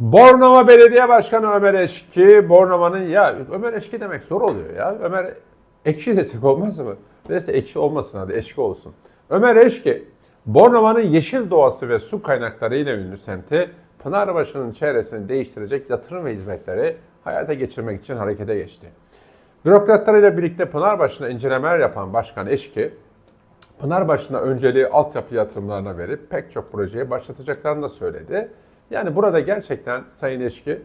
Bornova Belediye Başkanı Ömer Eşki, Bornova'nın ya Ömer Eşki demek zor oluyor ya. Ömer Ekşi desek olmaz mı? Neyse ekşi olmasın hadi eşki olsun. Ömer Eşki, Bornova'nın yeşil doğası ve su kaynakları ile ünlü semti Pınarbaşı'nın çevresini değiştirecek yatırım ve hizmetleri hayata geçirmek için harekete geçti. Bürokratlarıyla birlikte Pınarbaşı'na incelemeler yapan Başkan Eşki, Pınarbaşı'na önceliği altyapı yatırımlarına verip pek çok projeye başlatacaklarını da söyledi. Yani burada gerçekten Sayın Eşki,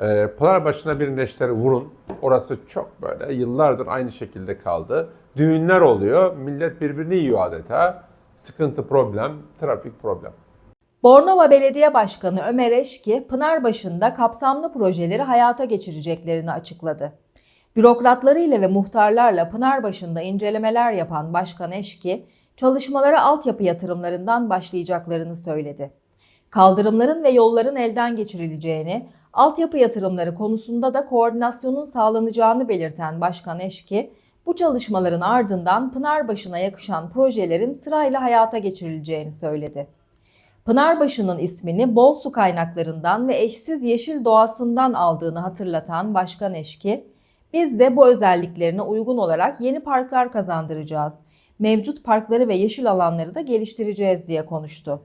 e, Pınarbaşı'na bir neşteri vurun. Orası çok böyle yıllardır aynı şekilde kaldı. Düğünler oluyor, millet birbirini yiyor adeta. Sıkıntı problem, trafik problem. Bornova Belediye Başkanı Ömer Eşki, Pınarbaşı'nda kapsamlı projeleri hayata geçireceklerini açıkladı. Bürokratlarıyla ve muhtarlarla Pınarbaşı'nda incelemeler yapan Başkan Eşki, çalışmalara altyapı yatırımlarından başlayacaklarını söyledi. Kaldırımların ve yolların elden geçirileceğini, altyapı yatırımları konusunda da koordinasyonun sağlanacağını belirten Başkan Eşki, bu çalışmaların ardından Pınarbaşı'na yakışan projelerin sırayla hayata geçirileceğini söyledi. Pınarbaşı'nın ismini bol su kaynaklarından ve eşsiz yeşil doğasından aldığını hatırlatan Başkan Eşki, biz de bu özelliklerine uygun olarak yeni parklar kazandıracağız. Mevcut parkları ve yeşil alanları da geliştireceğiz diye konuştu.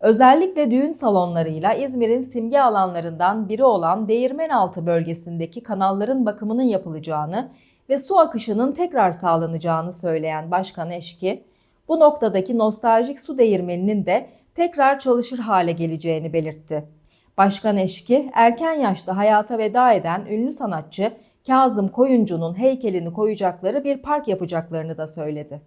Özellikle düğün salonlarıyla İzmir'in simge alanlarından biri olan Değirmenaltı bölgesindeki kanalların bakımının yapılacağını ve su akışının tekrar sağlanacağını söyleyen Başkan Eşki, bu noktadaki nostaljik su değirmeninin de tekrar çalışır hale geleceğini belirtti. Başkan Eşki, erken yaşta hayata veda eden ünlü sanatçı Kazım Koyuncu'nun heykelini koyacakları bir park yapacaklarını da söyledi.